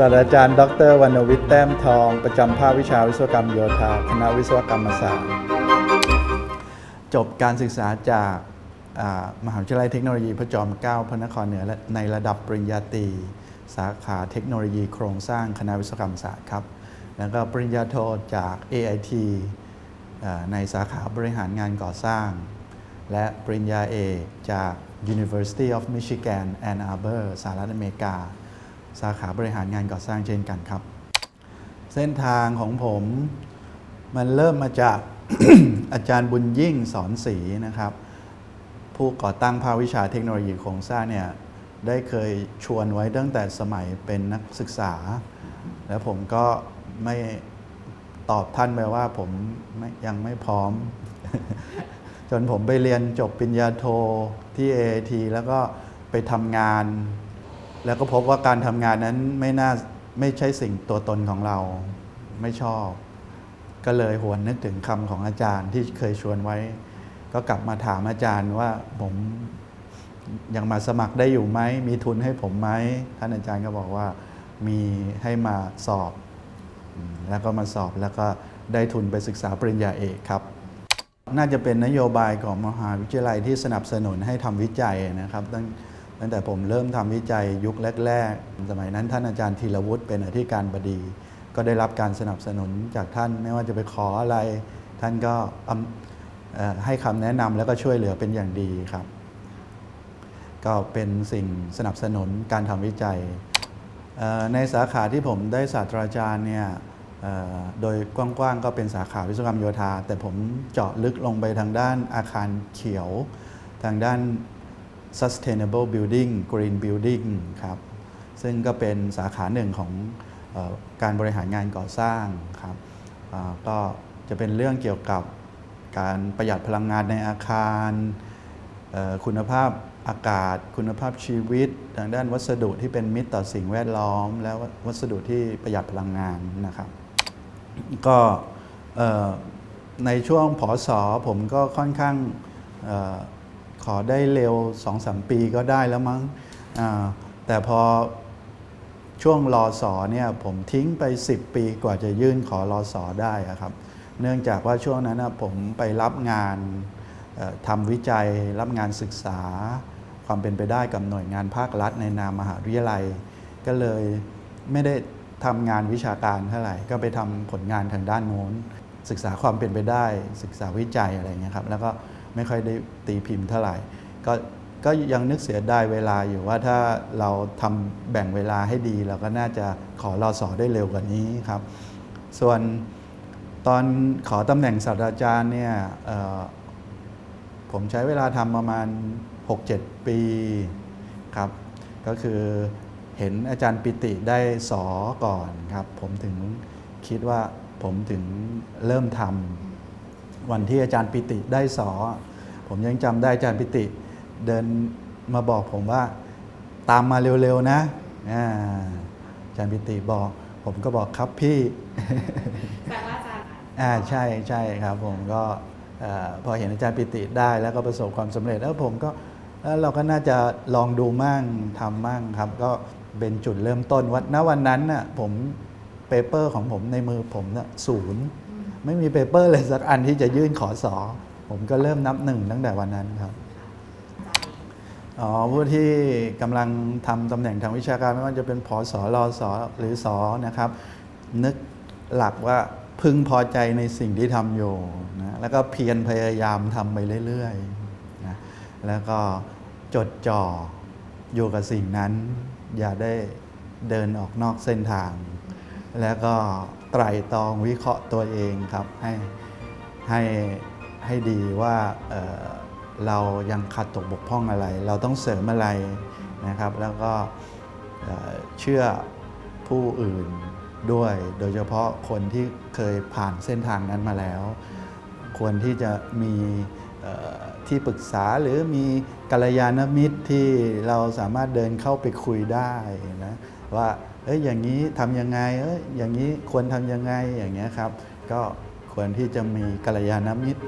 ศาสตราจารย์ ดรวรรณวิทย์แต้มทอง ประจำภาควิชาวิศวกรรมโยธา คณะวิศวกรรมศาสตร์ จบการศึกษาจากมหาวิทยาลัยเทคโนโลยีพระจอมเกล้าพระนครเหนือในระดับปริญญาตรีสาขาเทคโนโลยีโครงสร้างคณะวิศวกรรมศาสตร์ครับ แล้วก็ปริญญาโทจาก AIT ในสาขาบริหารงานก่อสร้าง และปริญญาเอกจาก University of Michigan Ann Arbor สหรัฐอเมริกา สาขาบริหารงานก่อสร้างเช่นกันครับ เส้นทางของผมมันเริ่มมาจาก อาจารย์บุญยิ่งสอนศรีนะครับ ผู้ก่อตั้งภาควิชาเทคโนโลยีโครงสร้างเนี่ยได้เคยชวนไว้ตั้งแต่สมัยเป็นนักศึกษา แล้วผมก็ไม่ตอบท่านไปว่าผมมยังไม่พร้อม จนผมไปเรียนจบปริญญาโทที่ AIT แล้วก็ไปทำงาน แล้วก็พบว่าการทำงานนั้นไม่น่าไม่ใช่สิ่งตัวตนของเราไม่ชอบ ก็เลยหวนนึกถึงคำของอาจารย์ที่เคยชวนไว้ ก็กลับมาถามอาจารย์ว่าผมยังมาสมัครได้อยู่ไหม มีทุนให้ผมไหม ท่านอาจารย์ก็บอกว่ามีให้มาสอบ แล้วก็มาสอบแล้วก็ได้ทุนไปศึกษาปริญญาเอกครับ น่าจะเป็นนโยบายของมหาวิทยาลัยที่สนับสนุนให้ทำวิจัยนะครับตั้ง ตั้งแต่ผมเริ่มทำวิจัยยุคแรก ๆ สมัยนั้นท่านอาจารย์ธีรวุฒิเป็นอธิการบดี ก็ได้รับการสนับสนุนจากท่านไม่ว่าจะไปขออะไร ท่านก็ให้คำแนะนำแล้วก็ช่วยเหลือเป็นอย่างดีครับ ก็เป็นสิ่งสนับสนุนการทำวิจัย ในสาขาที่ผมได้ศาสตราจารย์เนี่ยโดยกว้างๆก็เป็นสาขาวิศวกรรมโยธา แต่ผมเจาะลึกลงไปทางด้านอาคารเขียวทางด้าน sustainable building green building ครับซึ่งก็เป็นสาขาหนึ่งของออการบริหารงานก่อสร้างครับก็จะเป็นเรื่องเกี่ยวกับการประหยัดพลังงานในอาคารคุณภาพอากาศ คุณภาพชีวิต ทางด้านวัสดุที่เป็นมิตรต่อสิ่งแวดล้อม และวัสดุที่ประหยัดพลังงานนะครับก็ในช่วงผอสอผมก็ค่อนข้าง ออขอได้เร็ว 2-3 ปีก็ได้แล้วมั้งแต่พอช่วงรอสอเนี่ยผมทิ้งไป 10 ปีกว่าจะยื่นขอรอสอได้ครับ เนื่องจากว่าช่วงนั้นผมไปรับงานทำวิจัยรับงานศึกษา ความเป็นไปได้กับหน่วยงานภาครัฐในนามมหาวิทยาลัย ก็เลยไม่ได้ทำงานวิชาการเท่าไหร่ ก็ไปทำผลงานทางด้านโน้นศึกษาความเป็นไปได้ ศึกษาวิจัยอะไรเงี้ยครับแล้วก็ ไม่ค่อยได้ตีพิมพ์เท่าไหร่ ก็ก็ยังนึกเสียดายเวลาอยู่ว่าถ้าเราทำแบ่งเวลาให้ดี เราก็น่าจะขอรอสอได้เร็วกว่านี้ครับ ส่วนตอนขอตำแหน่งศาสตราจารย์เนี่ยผมใช้เวลาทำประมาณ 6-7 ปีครับ ก็คือเห็นอาจารย์ปิติได้สอก่อนครับ ผมถึงคิดว่าผมถึงเริ่มทำวันที่อาจารย์ปิติได้สอ ผมยังจำได้อาจารย์ปิติเดินมาบอกผมว่าตามมาเร็วๆนะอาอาจารย์ปิติบอก ผมก็บอกครับพี่แปลว่าจะอ่าใช่ใช่ครับผมก็เอ่อพอเห็นอาจารย์ปิติได้แล้วก็ประสบความสำเร็จแล้วผมก็เอ้อเราก็น่าจะลองดูมั่งทำมั่งครับ ก็เป็นจุดเริ่มต้นวันณวันนั้นน่ะผมเปเปอร์ของผมในมือผมน่ะศูนย์ไม่มีเปเปอร์เลยสักอันที่จะยื่นขอสอ ผมก็เริ่มนับหนึ่งตั้งแต่วันนั้นครับอ๋อผู้ที่กำลังทำตำแหน่งทางวิชาการไม่ว่าจะเป็นผอสอรอสอหรือสอนะครับ นึกหลักว่าพึงพอใจในสิ่งที่ทำอยู่นะแล้วก็เพียรพยายามทำไปเรื่อยๆนะแล้วก็จดจ่ออยู่กับสิ่งนั้น อย่าได้เดินออกนอกเส้นทาง แล้วก็ไตร่ตรองวิเคราะห์ตัวเองครับให้ให้ ให้ดีว่าเเรายังขาดตกบกพร่องอะไร เราต้องเสริมอะไรนะครับ แล้วก็เเชื่อผู้อื่นด้วย โดยเฉพาะคนที่เคยผ่านเส้นทางนั้นมาแล้ว ควรที่จะมีที่ปรึกษาหรือมีกัลยาณมิตรที่เราสามารถเดินเข้าไปคุยได้นะว่าเอ้ยอย่างนี้ทำยังไงเอ้ยอย่างนี้ควรทำยังไงอย่างเงี้ยครับ ก็ ควรที่จะมีกัลยาณมิตร